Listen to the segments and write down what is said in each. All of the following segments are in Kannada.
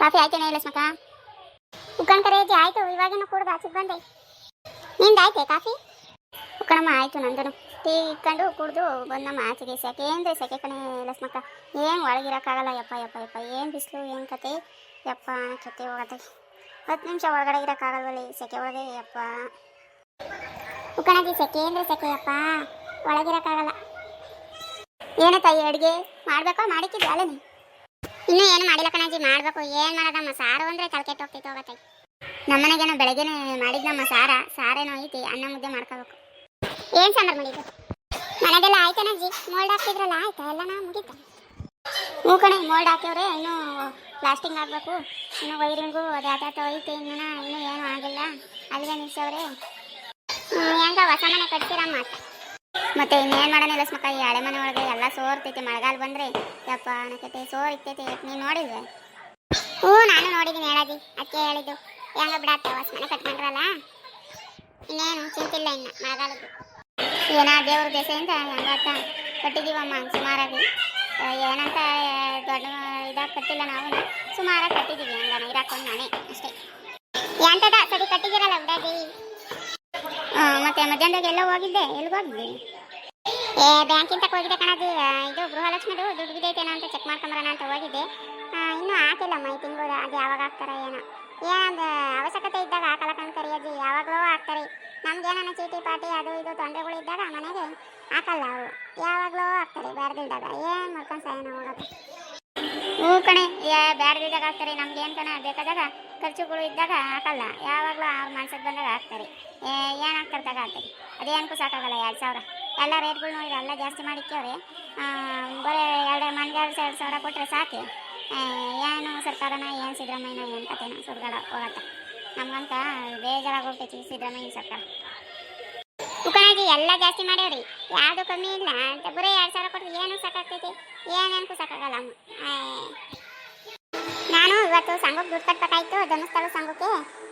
ಕಾಫಿ ಆಯ್ತೇನೆ ಇಲ್ಲ ಸ್ಮಕ? ಉಕ್ಕಣ ಕರೆ ಅಜ್ಜಿ ಆಯ್ತು, ಇವಾಗೇನು ಕುಡ್ದು, ಆಚೆಗೆ ಬಂದೆ. ನಿಂದು ಆಯ್ತೆ ಕಾಫಿ? ಉಕ್ಕಣಮ್ಮ ಆಯ್ತು ನಂದನು. ಟೀ ಇಟ್ಕೊಂಡು ಕುಡ್ದು ಬಂದಮ್ಮ ಆಚೆಗೆ. ಸೆಕೆ ಏನು ಸೆಕೆ ಕಣೆ ಲಸ್ಮಕ್ಕ ಏನು ಒಳಗಿರೋಕ್ಕಾಗಲ್ಲ, ಯಪ್ಪ ಯಪ್ಪ ಯಪ್ಪ. ಏನು ಬಿಸಿಲು, ಏನು ಕತೆ? ಯಪ್ಪ, ಕತೆ ಹೋಗತ್ತೆ. ಹತ್ತು ನಿಮಿಷ ಒಳಗಡೆ ಇರೋಕ್ಕಾಗಲ್ವಲ್ಲಿ, ಸೆಕೆ ಒಳಗೆ, ಯಪ್ಪ. ಉಕ್ಕಣಜಿ ಸೆಕೆ ಅಂದರೆ ಸೆಕೆ, ಯಪ್ಪ. ಒಳಗಿರೋಕ್ಕಾಗಲ್ಲ. ಏನತ್ತ ಈ ಅಡುಗೆ? ಮಾಡಬೇಕಾ ಮಾಡಿಕ್ಕಿದ್ದೆ ಅಲ್ಲ ನೀ? ಇನ್ನೂ ಏನು ಮಾಡಿಲ್ಲ ಕಣಜಿ, ಮಾಡ್ಬೇಕು. ಏನು ಮಾಡೋದಮ್ಮ? ಸಾರು ಅಂದರೆ ತಲೆಕೆಟ್ಟು ಹೋಗ್ತೈತೆ ಹೋಗತ್ತೆ. ನಮ್ಮನೆಗೇನೋ ಬೆಳಗ್ಗೆನೆ ಮಾಡಿದ್ನಮ್ಮ ಸಾರ. ಸಾರೇನೋ ಐತಿ, ಅನ್ನ ಮುದ್ದೆ ಮಾಡ್ಕೋಬೇಕು. ಏನು ಸಾಂಬಾರು ಮಾಡಿದ್ದು ಮನೆದೆಲ್ಲ ಆಯ್ತಾನಜ್ಜಿ ಮೋಲ್ಡ್ ಹಾಕ್ತಿದ್ರಲ್ಲ, ಆಯ್ತಾ? ಎಲ್ಲನ ಮುಗೀತ? ಹ್ಞೂ ಕಣೆ ಮೋಲ್ಡ್ ಹಾಕಿವ್ರೆ ಇನ್ನೂ ಪ್ಲಾಸ್ಟಿಂಗ್ ಆಗಬೇಕು. ಇನ್ನು ವೈರಿಂಗು ಅದು ಯಾವ್ದಾತ ಐತೆ, ಇನ್ನೂ ಇನ್ನೂ ಏನೂ ಆಗಿಲ್ಲ. ಅಲ್ಲಿಗೆ ನಿಲ್ಸವ್ರೆ. ಹೆಂಗ ಹೊಸ ಮನೆ ಕಟ್ತೀರಮ್ಮ. ಮತ್ತೆ ಇನ್ನೇನು ಮಾಡೋಣ ಸ್ಮಕ್ಕ? ಈ ಹಳೆ ಮನೆ ಒಳಗೆ ಎಲ್ಲ ಸೋರ್ತೈತಿ ಮಳೆಗಾಲ ಬಂದ್ರೆ. ಯಪ್ಪ ಅನ್ನಕೈತೆ ಸೋರ್ ಇರ್ತೈತಿ ನೀನು ನೋಡಿದ್ವಿ ಹ್ಞೂ ನಾನು ನೋಡಿದ್ದೀನಿ ಹೇಳದಿ ಅಕ್ಕಿ ಹೇಳಿದ್ದು. ಹೆಂಗ ಬಿಡತ್ತೆ ಹೊಸ ಮನೆ ಕಟ್ಕೊಂಡ್ರಲ್ಲ? ಇನ್ನೇನು ಚಿಂತಿಲ್ಲ ಇನ್ನು ಮಳೆಗಾಲದ್ದು. ಏನೋ ದೇವ್ರ ದೆಸೆಯಿಂದ ಹೆಂಗತ್ತ ಕಟ್ಟಿದೀವಮ್ಮ ಸುಮಾರಾಗಿ. ಏನಂತ ದೊಡ್ಡ ಇದಾಗ ಕಟ್ಟಿಲ್ಲ ನಾವು. ಸುಮಾರಾಗಿ ಕಟ್ಟಿದೀವಿ ಹಂಗಾನ ಇರಾಕೊಂಡು ನಾನೇ ಅಷ್ಟೇ. ಎಂತದ? ಸರಿ ಕಟ್ಟಿದ್ದೀರಲ್ಲ ಬಿಡದಿ ಆ, ಮತ್ತೆ ಮಧ್ಯಾಹ್ನದಾಗ ಎಲ್ಲ ಹೋಗಿದ್ದೆ ಎಲ್ಲಿಗೆ ಏ ಹೋಗಿದ್ದೆ ಕಣದಿ ಆ, ಇದು ಗೃಹಲಕ್ಷ್ಮಿದು ದುಡ್ಡು ಬಿದ್ದೈತೇನೋ ಅಂತ ಚೆಕ್ ಮಾಡ್ಕೊಂಬರೋಣ ಅಂತ ಹೋಗಿದ್ದೆ. ಇನ್ನೂ ಹಾಕಿಲ್ಲಮ್ಮ ಈ ತಿಂಗಳು ಅದು ಯಾವಾಗ ಹಾಕ್ತಾರೆ ಏನೋ. ಏನೊಂದು ಅವಶ್ಯಕತೆ ಇದ್ದಾಗ ಕಣ್ ಅಜ್ಜಿ ಯಾವಾಗಲೂ ಹಾಕ್ತಾರೆ ನಮ್ಗೇನೋ ಚೀಟಿ ಪಾಟಿ ಅದು ಇದು ತೊಂದರೆಗಳು ಇದ್ದಾಗ ಮನೆಗೆ ಹಾಕಲ್ಲ ಅವು ಯಾವಾಗಲೂ ಹಾಕ್ತಾರೆ ಬ್ಯಾಡ್ದಿಲ್ದಾಗ ಏನು ಮಾಡ್ಕೊಂಡು ಸಾಯನ ಹೋಗೋದು. ಹ್ಞೂ ಕಣೆ ಬ್ಯಾಡ್ದಿದ್ದಾಗ ಹಾಕ್ತಾರೆ ನಮ್ಗೆ ಏನು ಕಣ ಬೇಕಾದಾಗ ಖರ್ಚುಗಳು ಇದ್ದಾಗ ಹಾಕಲ್ಲ. ಯಾವಾಗಲೂ ಅವ್ರ ಮನ್ಸಿಗೆ ಬಂದಾಗ ಹಾಕ್ತಾರೆ ಏನು ಹಾಕ್ತಾರೆ ತಗ ಹಾಕ್ತಾರೆ ಅದೇನಕ್ಕೂ ಸಾಕಾಗಲ್ಲ ಎರಡು ಸಾವಿರ. ಎಲ್ಲ ರೇಟ್ಗಳು ನೋಡಿ ಎಲ್ಲ ಜಾಸ್ತಿ ಮಾಡಿಕ್ಯವ್ರಿ ಬರೀ ಎರಡು ಮನೆಗೆ ಎರಡು ಎರಡು ಸಾವಿರ ಕೊಟ್ಟರೆ ಸಾಕು. ಏನು ಸರ್ಕಾರನ, ಏನು ಸಿದ್ದರಾಮಯ್ಯನ, ಏನು ಕತೆನ ಸುಡ್ಗಾಡ ಹೋಗತ್ತ ನಮ್ಗಂತ ಬೇಜಾರಾಗೋಗ್ತೈತಿ ಸಿದ್ದರಾಮಯ್ಯ ಸರ್ಕಾರ. ಉಕಣಾಜಿ ಎಲ್ಲ ಜಾಸ್ತಿ ಮಾಡ್ಯಾವ್ರಿ. ಯಾವುದು ಕಮ್ಮಿ ಇಲ್ಲ. ಅಂತ ಬರೀ ಎರಡು ಸಾವಿರ ಕೊಟ್ಟರೆ ಏನು ಸಾಕಾಗ್ತೈತಿ? ಏನೇನಕ್ಕೂ ಸಾಕಾಗಲ್ಲ. ಅಮ್ಮ. ಇವತ್ತು ಸಂಘಕ್ಕೆ ದುಡ್ಡು ಕಟ್ಬೇಕಾಯ್ತು, ಧರ್ಮಸ್ಥಳ ಸಂಘಕ್ಕೆ.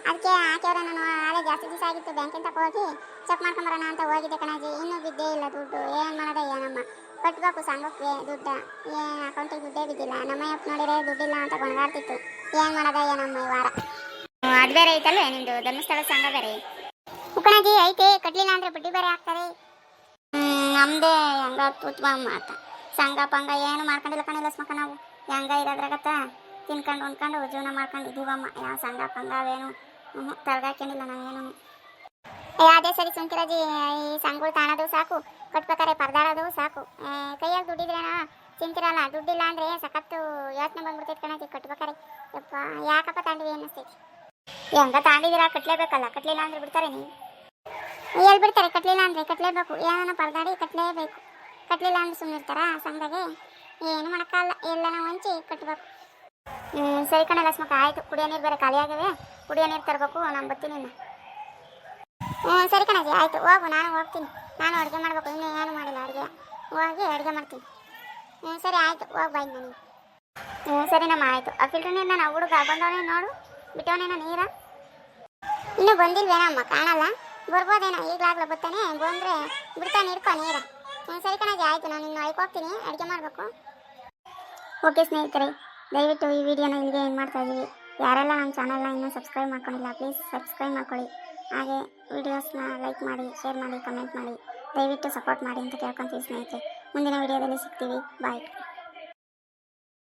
ಅದಕ್ಕೆ ಹಾಕ್ಯವ್ರೆ ನಾನು ಅದೇ ಜಾಸ್ತಿ ದಿವಸ ಆಗಿತ್ತು ಬ್ಯಾಂಕಿಂದ ಹೋಗಿ ಚೆಕ್ ಮಾಡ್ಕೊಂಬರೋಣ ಅಂತ ಹೋಗಿದ್ದೆ ಕಣಾಜಿ. ಇನ್ನೂ ಬಿದ್ದೇ ಇಲ್ಲ ದುಡ್ಡು. ಏನು ಮಾಡೋದ ಏನಮ್ಮ? ಕಟ್ಟಬೇಕು ಸಂಘಕ್ಕೆ ದುಡ್ಡು. ಏನು ಅಕೌಂಟಿಗೆ ದುಡ್ಡೇ ಬಿದ್ದಿಲ್ಲ. ನಮ್ಮ ಅಪ್ಪ ನೋಡಿದ್ರೆ ದುಡ್ಡಿಲ್ಲ ಅಂತ ಕೊಂಡಾಡ್ತಿತ್ತು ಏನು ಮಾಡೋದ ಏನಮ್ಮ ಈ ವಾರ? ಅದು ಬೇರೆ ಐತಲ್ಲ ನಿಮ್ಮದು ಧರ್ಮಸ್ಥಳ ಸಂಘ ಬೇರೆ. ಉಕ್ಕಣಾಜಿ ಐತೆ. ಕಟ್ಟಲಿಲ್ಲ ಅಂದ್ರೆ ಬಡ್ಡಿ ಬೇರೆ ಹಾಕ್ತಾರೆ ನಮ್ಮದೇ ಹೆಂಗ ತುತ್ವ ಮಾತ. ಸಂಘ ಪಂಗ ಏನು ಮಾಡ್ಕೊಂಡಿಲ್ಲ ಕಣಿಲ್ಲ ಸ್ಮಕ ನಾವು. ಹೆಂಗ ಇರೋದ್ರಾಗತ್ತ? ತಿನ್ಕೊಂಡು ಉಣ್ಕೊಂಡು ಜೀವನ ಮಾಡ್ಕೊಂಡು ಇದೀವಮ್ಮ ಯಾವ ಸಂಘ ಪಂಗ ಅವೇನು? ಹ್ಞೂ ತಲೆಗಾಕೊಂಡಿಲ್ಲ ನಾವೇನು? ಅದೇ ಸರಿ ಸುಂಕಿರಾಜಿ ಈ ಸಂಘಗಳು ತಾಣದು ಸಾಕು. ಕಟ್ಬೇಕಾರೆ ಪರದಾಡೋದು ಸಾಕು. ಕೈಯಲ್ಲಿ ದುಡ್ಡಿದ್ರೇನ? ಚಿಂತಿರಲ್ಲ, ದುಡ್ಡಿಲ್ಲ ಅಂದ್ರೆ ಸಖತ್ತು ಯೋಚನೆ ಬಂದ್ಬಿಡ್ತೈತೆ ಕಣಜಿ ಕಟ್ಬೇಕಾರೆ ಯಪ್ಪ, ಯಾಕಪ್ಪ ತಾಂಡಿವಿ ಅನ್ನಿಸ್ತೈತಿ? ಹೆಂಗ ತಾಂಡಿದಿರ? ಕಟ್ಲೇಬೇಕಲ್ಲ, ಕಟ್ಲಿಲ್ಲ ಅಂದ್ರೆ ಬಿಡ್ತಾರೆ ನೀವು. ಎಲ್ಲಿ ಬಿಡ್ತಾರೆ? ಕಟ್ಲಿಲ್ಲ ಅಂದ್ರೆ ಕಟ್ಲೇಬೇಕು. ಏನೋ ಪರದಾಡಿ ಕಟ್ಲೇಬೇಕು. ಕಟ್ಲಿಲ್ಲ ಅಂದ್ರೆ ಸುಮ್ಮನೆ ಇರ್ತಾರ ಸಂಘಗೆ? ಏನು ಮಾಡೋಕ್ಕಲ್ಲ ಎಲ್ಲನ ಹೊಂಚಿ ಕಟ್ಟಬೇಕು ಹ್ಞೂ ಸರಿ ಕಣ ಲಕ್ಷ್ಮಕ್ಕ, ಆಯ್ತು. ಕುಡಿಯೋ ನೀರು ಬೇರೆ ಖಾಲಿ ಆಗಿವೆ ಕುಡಿಯೋ ನೀರು ತರಬೇಕು, ನಾನು ಬರ್ತೀನಿ. ಹ್ಞೂ ಸರಿ ಕಣಜಿ, ಆಯಿತು. ಹೋಗು, ನಾನು ಹೋಗ್ತೀನಿ. ನಾನು ಅಡುಗೆ ಮಾಡಬೇಕು, ಇನ್ನೂ ಏನು ಮಾಡಿಲ್ಲ ಅಡುಗೆ. ಹೋಗಿ ಅಡುಗೆ ಮಾಡ್ತೀನಿ. ಹ್ಞೂ ಸರಿ, ಆಯಿತು. ಹೋಗಿ ಬಾಯ್ ನನಗೆ ಹ್ಞೂ ಸರಿ ನಮ್ಮ, ಆಯ್ತು. ಆ ಫಿಲ್ಟರ್ ನೀರು ನಾನು ಹುಡುಗ ಬಂದವನೇ ನೋಡು, ಬಿಟ್ಟವನೇನೋ ನೀರ. ಇನ್ನೂ ಬಂದಿಲ್ವೇನಮ್ಮ ಕಾಣಲ್ಲ. ಬರ್ಬೋದೇನೋ, ಈಗಲಾಗ್ಲೂ ಬರ್ತಾನೆ. ಬಂದರೆ ಬಿಡ್ತಾನೆ ಇಡ್ಕೊ ನೀರ. ಹ್ಞೂ ಸರಿ ಕಣಜಿ, ಆಯಿತು. ನಾನು ಇನ್ನು ಹೋಗ್ತೀನಿ, ಅಡುಗೆ ಮಾಡಬೇಕು. ಓಕೆ ಸ್ನೇಹಿತರೆ. ದಯವಿಟ್ಟು ಈ ವಿಡಿಯೋನ ಇಲ್ಲಿಗೆ ಏನು ಮಾಡ್ತಾ ಇದ್ದೀವಿ. ಯಾರೆಲ್ಲ ನಮ್ಮ ಚಾನಲ್ನ ಇನ್ನೂ ಸಬ್ಸ್ಕ್ರೈಬ್ ಮಾಡ್ಕೊಂಡಿಲ್ಲ ಪ್ಲೀಸ್ ಸಬ್ಸ್ಕ್ರೈಬ್ ಮಾಡ್ಕೊಳ್ಳಿ. ಹಾಗೆ ವಿಡಿಯೋಸ್ನ ಲೈಕ್ ಮಾಡಿ ಶೇರ್ ಮಾಡಿ ಕಮೆಂಟ್ ಮಾಡಿ. ದಯವಿಟ್ಟು ಸಪೋರ್ಟ್ ಮಾಡಿ ಅಂತ ಕೇಳ್ಕೊತೀವಿ ಸ್ನೇಹಿತರೆ. ಮುಂದಿನ ವಿಡಿಯೋದಲ್ಲಿ ಸಿಗ್ತೀವಿ. ಬಾಯ್